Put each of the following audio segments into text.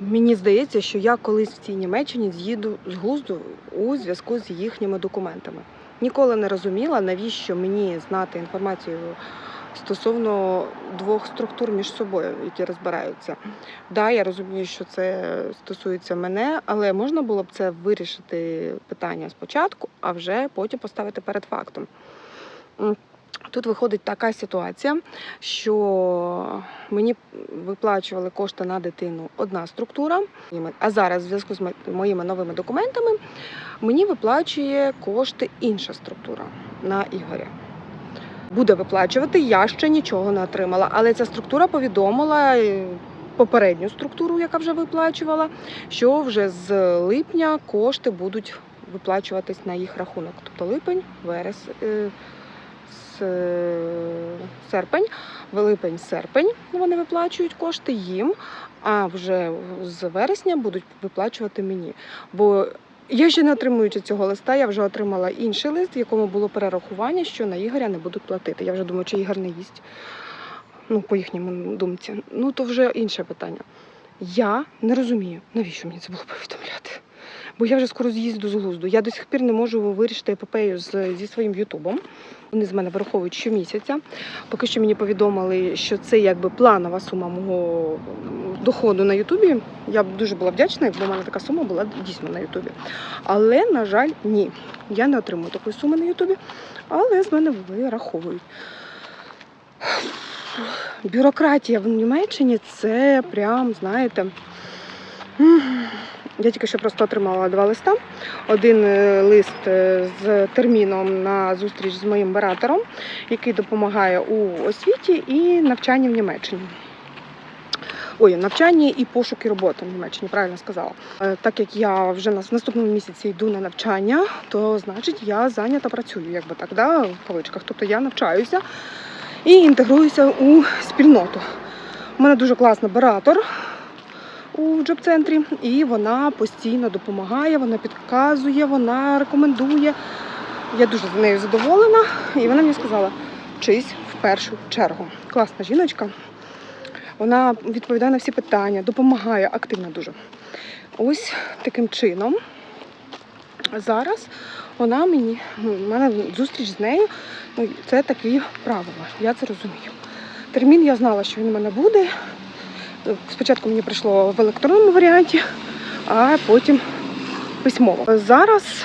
Мені здається, що я колись в цій Німеччині з'їду з глузду у зв'язку з їхніми документами. Ніколи не розуміла, навіщо мені знати інформацію стосовно двох структур між собою, які розбираються. Да, я розумію, що це стосується мене, але можна було б це вирішити питання спочатку, а вже потім поставити перед фактом. Тут виходить така ситуація, що мені виплачували кошти на дитину одна структура, а зараз, в зв'язку з моїми новими документами, мені виплачує кошти інша структура на Ігоря. Буде виплачувати, я ще нічого не отримала. Але ця структура повідомила е, попередню структуру, яка вже виплачувала, що вже з липня кошти будуть виплачуватись на їх рахунок. Тобто липень, верес, е, серпень, липень, серпень вони виплачують кошти їм, а вже з вересня будуть виплачувати мені. Бо я ще не отримуючи цього листа, я вже отримала інший лист, в якому було перерахування, що на Ігоря не будуть платити. Я вже думаю, чи Ігор не їсть. Ну, по їхньому думці. Ну, то вже інше питання. Я не розумію, навіщо мені це було повідомляти. Бо я вже скоро з'їзду з глузду. Я до сих пір не можу вирішити епопею з, зі своїм Ютубом. Вони з мене враховують щомісяця. Поки що мені повідомили, що це якби планова сума мого доходу на Ютубі. Я б дуже була вдячна, якби у мене така сума була дійсно на Ютубі. Але, на жаль, ні. Я не отримую такої суми на Ютубі, але з мене вираховують. Бюрократія в Німеччині це прям, знаєте. Я тільки що просто отримала два листа. Один е, лист е, з терміном на зустріч з моїм баратором, який допомагає у освіті і навчанні в Німеччині. Ой, навчанні і пошуки роботи в Німеччині, правильно сказала. Е, Так як я вже в наступному місяці йду на навчання, то значить я зайнята працюю, якби так, да, в кавичках. Тобто я навчаюся і інтегруюся у спільноту. У мене дуже класний баратор у джоб-центрі, і вона постійно допомагає, вона підказує, вона рекомендує. Я дуже з нею задоволена, і вона мені сказала: вчись в першу чергу. Класна жіночка. Вона відповідає на всі питання, допомагає активно дуже. Ось таким чином. Зараз вона мені, в мене зустріч з нею, ну, це такі правила, я це розумію. Термін я знала, що він у мене буде. Спочатку мені прийшло в електронному варіанті, а потім письмово. Зараз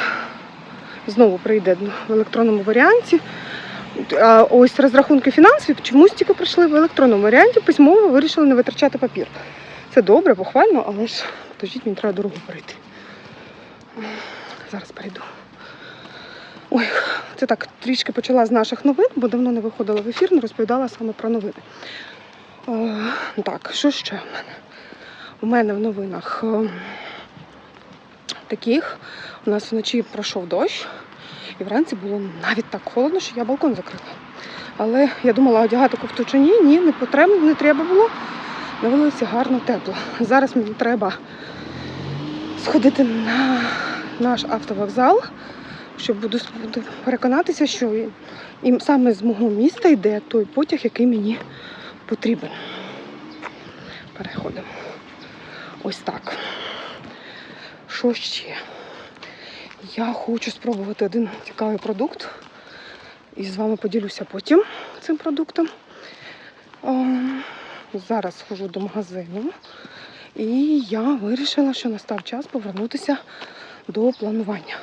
знову прийде в електронному варіанті. А ось розрахунки фінансів чомусь тільки прийшли в електронному варіанті, письмово вирішили не витрачати папір. Це добре, похвально, але ж подождіть, мені треба дорогу перейти. Зараз перейду. Ой, це так трішки почала з наших новин, бо давно не виходила в ефір, не розповідала саме про новини. Е, так, що ще в мене? У мене в новинах е, таких у нас вночі пройшов дощ, і вранці було навіть так холодно, що я балкон закрила. Але я думала одягати кофту чи ні, ні, не потрібно, не треба було. На вулиці гарно тепло. Зараз мені треба сходити на наш автовокзал, щоб буду, переконатися, що саме з мого міста йде той потяг, який мені потрібен. Переходимо. Ось так. Що ще? Я хочу спробувати один цікавий продукт. І з вами поділюся потім цим продуктом. Зараз схожу до магазину. І я вирішила, що настав час повернутися до планування.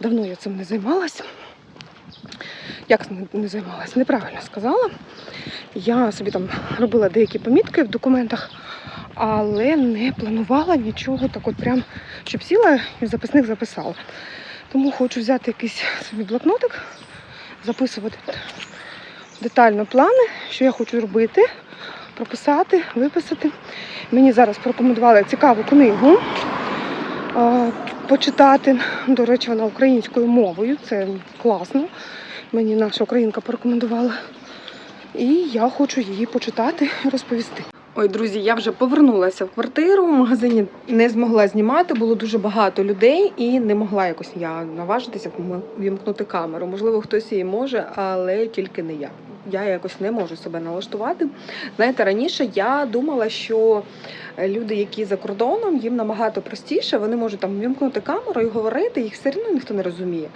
Давно я цим не займалася. Як не- не займалася? Неправильно сказала. Я собі там робила деякі помітки в документах, але не планувала нічого так от прям, щоб сіла і записник записала. Тому хочу взяти якийсь собі блокнотик, записувати детально плани, що я хочу робити, прописати, виписати. Мені зараз порекомендували цікаву книгу е, почитати. До речі, вона українською мовою. Це класно. Мені наша українка порекомендувала. І я хочу її почитати розповісти. Ой, друзі, я вже повернулася в квартиру. В магазині не змогла знімати, було дуже багато людей і не могла якось я наважитися вімкнути камеру. Можливо, хтось її може, але тільки не я. Я якось не можу себе налаштувати. Знаєте, раніше я думала, що люди, які за кордоном, їм набагато простіше, вони можуть там вімкнути камеру і говорити, їх все одно ніхто не розуміє.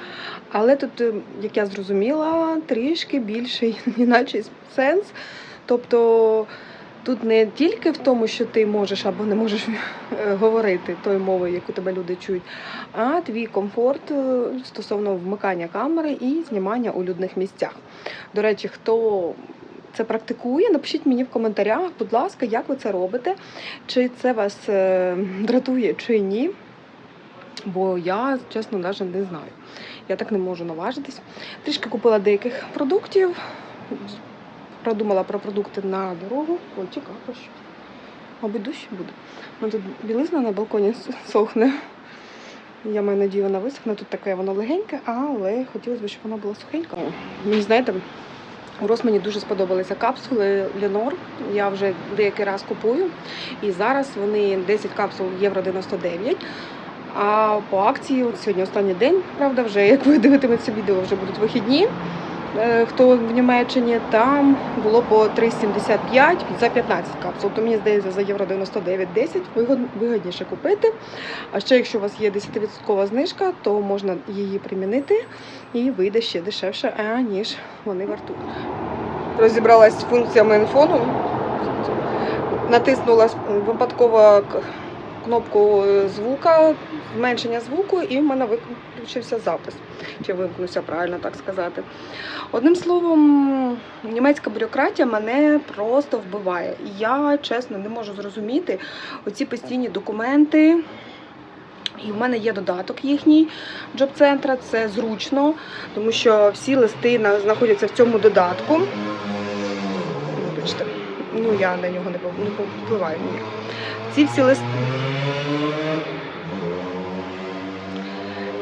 Але тут, е, як я зрозуміла, трішки більший, іначе сенс. Тобто тут не тільки в тому, що ти можеш або не можеш е, говорити тою мовою, яку тебе люди чують, а твій комфорт е, стосовно вмикання камери і знімання у людних місцях. До речі, хто це практикує, напишіть мені в коментарях, будь ласка, як ви це робите, чи це вас е, дратує, чи ні. Бо я, чесно, навіть не знаю. Я так не можу наважитись. Трішки купила деяких продуктів, продумала про продукти на дорогу. Ой, цікаво що. Мабуть, дощ буде. У мене тут білизна на балконі сохне. Я маю надію, вона висохне. Тут таке воно легеньке, але хотілося б, щоб вона була сухенька. Мені знаєте, у Росмані дуже сподобалися капсули Ленор. Я вже деякий раз купую. І зараз вони 10 капсул євро 99. А по акції, от сьогодні останній день, правда, вже як ви дивитиметеся відео, вже будуть вихідні. Е, Хто в Німеччині, там було по 3,75 за 15 капсул. То мені здається, за євро 99 10 вигідніше купити. А ще якщо у вас є 10% знижка, то можна її примінити і вийде ще дешевше, аніж вони вартують. Розібралась з функціями інфону. Натиснула випадково кнопку е, звука, зменшення звуку, і в мене виключився запис. Чи вимкнувся, правильно так сказати. Одним словом, німецька бюрократія мене просто вбиває. Я чесно не можу зрозуміти оці постійні документи. І в мене є додаток їхній джоб-центра, це зручно, тому що всі листи знаходяться в цьому додатку. Вибачте, ну я на нього не повпливаю ніяк. Ці всі листи.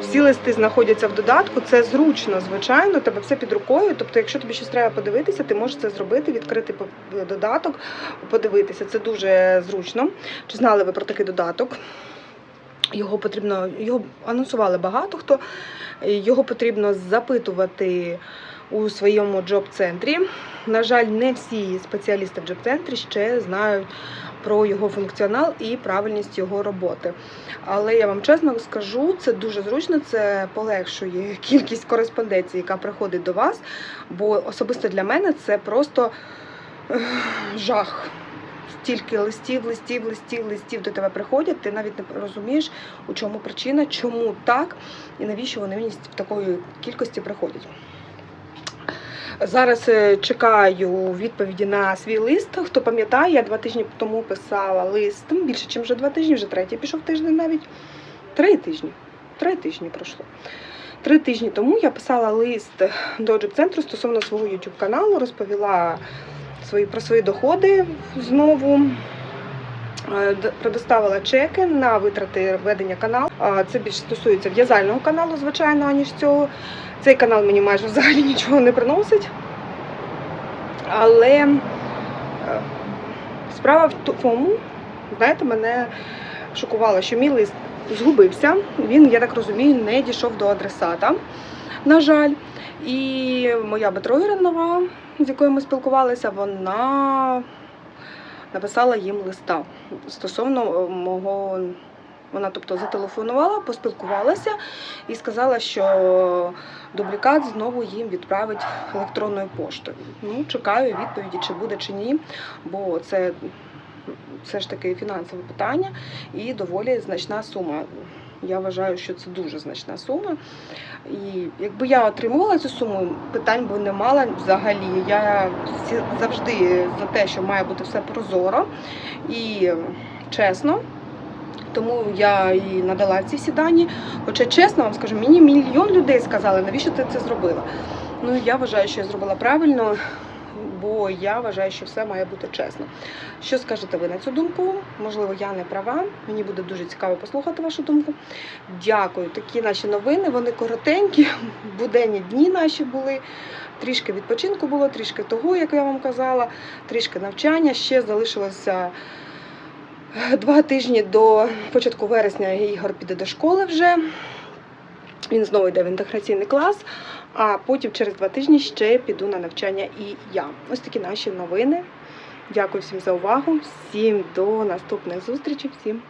Всі листи знаходяться в додатку. Це зручно, звичайно, тебе все під рукою. Тобто, якщо тобі щось треба подивитися, ти можеш це зробити, відкрити додаток, подивитися. Це дуже зручно. Чи знали ви про такий додаток? Його потрібно, його анонсували багато хто. Його потрібно запитувати у своєму джоб-центрі. На жаль, не всі спеціалісти в джоб-центрі ще знають про його функціонал і правильність його роботи. Але я вам чесно скажу, це дуже зручно, це полегшує кількість кореспонденції, яка приходить до вас. Бо особисто для мене це просто жах. Стільки листів, листів, листів, листів до тебе приходять, ти навіть не розумієш, у чому причина, чому так, і навіщо вони мені в такої кількості приходять. Зараз е, чекаю відповіді на свій лист. Хто пам'ятає, я два тижні тому писала лист, більше, ніж два тижні, вже третій пішов тиждень навіть. Три тижні. Три тижні пройшло. Три тижні тому я писала лист до джоб-центру стосовно свого YouTube каналу, розповіла свої, про свої доходи знову. Е, Предоставила чеки на витрати ведення каналу. Це більше стосується в'язального каналу, звичайно, аніж цього. Цей канал мені майже взагалі нічого не приносить. Але е, справа в тому, знаєте, мене шокувало, що мій лист згубився. Він, я так розумію, не дійшов до адресата, на жаль. І моя Петро Іринова, з якою ми спілкувалися, вона написала їм листа стосовно е, мого. Вона, тобто, зателефонувала, поспілкувалася і сказала, що дублікат знову їм відправить електронною поштою. Ну, чекаю відповіді, чи буде, чи ні, бо це все ж таки фінансове питання і доволі значна сума. Я вважаю, що це дуже значна сума. І якби я отримувала цю суму, питань би не мала взагалі. Я завжди за те, що має бути все прозоро і чесно. Тому я і надала ці всі дані. Хоча чесно вам скажу, мені мільйон людей сказали, навіщо ти це зробила. Ну я вважаю, що я зробила правильно. бо я вважаю, що все має бути чесно. Що скажете ви на цю думку? Можливо, я не права. Мені буде дуже цікаво послухати вашу думку. Дякую. Такі наші новини. Вони коротенькі, буденні дні наші були. Трішки відпочинку було, трішки того, як я вам казала, трішки навчання. Ще залишилося два тижні до початку вересня. Ігор піде до школи вже. Він знову йде в інтеграційний клас, а потім через два тижні ще піду на навчання і я. Ось такі наші новини. Дякую всім за увагу, всім до наступних зустрічей, всім